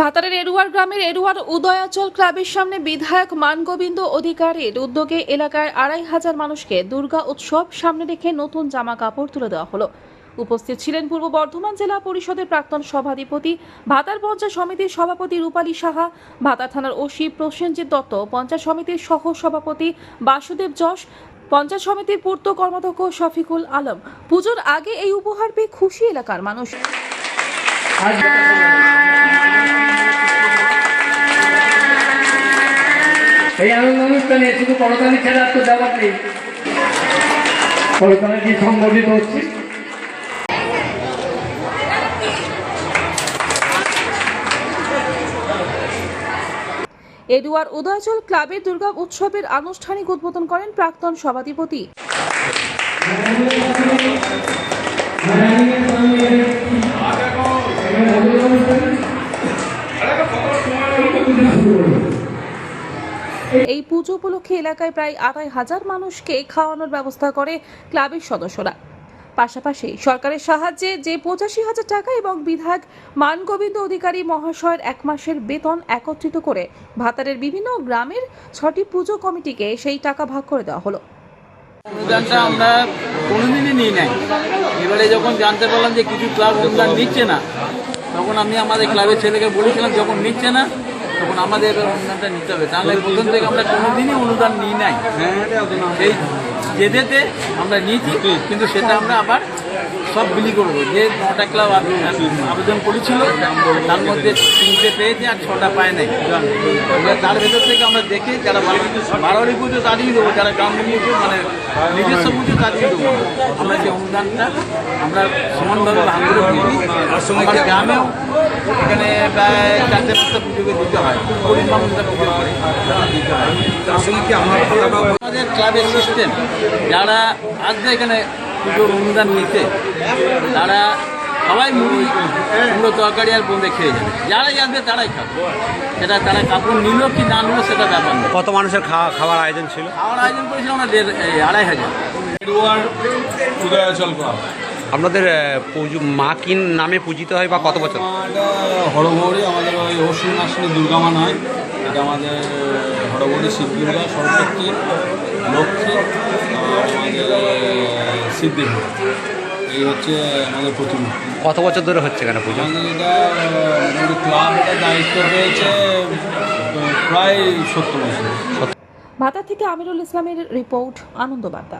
ভাতারের এরুয়ার গ্রামের এরুয়ার উদয়াচল ক্লাবের সামনে বিধায়ক মানগোবিন্দ অধিকারীর উদ্যোগে এলাকার আড়াই হাজার মানুষকে দুর্গা উৎসব সামনে রেখে নতুন জামা কাপড় তুলে দেওয়া হলো। উপস্থিত ছিলেন পূর্ব বর্ধমান জেলা পরিষদের প্রাক্তন সভাধিপতি, ভাতার পঞ্চায়েত সমিতির সভাপতি রূপালী সাহা, ভাতার থানার ওসি প্রসেনজিৎ দত্ত, পঞ্চায়েত সমিতির সহ সভাপতি বাসুদেব যশ, পঞ্চায়েত সমিতির পূর্ত কর্মাধ্যক্ষ শফিকুল আলম। পুজোর আগে এই উপহার পেয়ে খুশি এলাকার মানুষ। এই আনন্দ অনুষ্ঠানে শুধু করতালি ছাড়া তো দেওয়ার নেই। করতালি দিয়ে সংগঠিত হচ্ছে? এডুয়ার উদয়াচল ক্লাবের দুর্গা উৎসবের আনুষ্ঠানিক উদ্বোধন করেন প্রাক্তন সভাধিপতি। এই পুজো উপলক্ষে এলাকায় প্রায় আড়াই হাজার মানুষকে খাওয়ানোর ব্যবস্থা করে ক্লাবের সদস্যরা। পাশাপাশি সরকারের সাহায্যে যে পঁচাশি হাজার টাকা এবং বিধায়ক মানগোবিন্দ অধিকারী মহাশয়ের এক মাসের বেতন একত্রিত করে ভাতারের বিভিন্ন গ্রামের ছটি পুজো কমিটিকে সেই টাকা ভাগ করে দেওয়া হলো। অনুদানটা আমরা কোনোদিনই নিই নাই। এবারে যখন জানতে পারলাম যে কিছু ক্লাব অনুদান নিচ্ছে না, তখন আমি আমাদের ক্লাবের ছেলেকে বলেছিলাম, যখন নিচ্ছে না তখন আমাদের এবার অনুদানটা নিতে হবে। তাহলে প্রথম থেকে আমরা কোনোদিনই অনুদান নিই নাই। সেই জেদেতে আমরা নিয়েছি কিন্তু সেটা আমরা আবার সব বিলি করব। যে নটা ক্লাব আবেদন করেছিল তার মধ্যে তিনটে পেয়েছে আর ছটা পায় নাই। তার ভেতর থেকে আমরা দেখে যারা বারোয়ারি পুজো তাদেরই দেবো যারা গ্রাম পুজো মানে নিজস্ব পুজো তাদেরই দেবো। আমরা যে অনুদানটা আমরা সমানভাবে ভাগ করে দিই আমার গ্রামেও প্রায় চারটে পাঁচটা পুজোকে দিতে হয় গরিব মানুষরা পুজো করে তারা দিতে তার সঙ্গে কি আমার আমাদের ক্লাবের সিস্টেম যারা আসবে এখানে পুজোর অনুদান নিতে তারা সবাই মুড়ি কুমড়ো তরকারি আর বোঁদে খেয়ে যাবে। যারাই আসবে তারাই খাবে। সেটা তারা কাপড় নিল কি না নিল সেটা ব্যাপার না কত মানুষের খাওয়া খাওয়ার আয়োজন ছিল? খাওয়ার আয়োজন করেছিলাম আমরা দেড় আড়াই হাজার। উদয়াচল ক্লাব আপনাদের পুজো মা কি নামে পূজিত হয় বা কত বছর? হরগৌরী আমাদের ওই আসলে দুর্গা মান হয় এটা আমাদের হরগৌরী শিব দুর্গা সরস্বতী লক্ষ্মী আমাদের এই হচ্ছে আমাদের প্রতিমা কত বছর ধরে হচ্ছে কেন পুজো? আমাদের এটা ক্লাব এটা দায়িত্ব পেয়েছে প্রায় সত্তর বছর। ভাতা থেকে আমিরুল ইসলামের রিপোর্ট আনন্দবার্তা।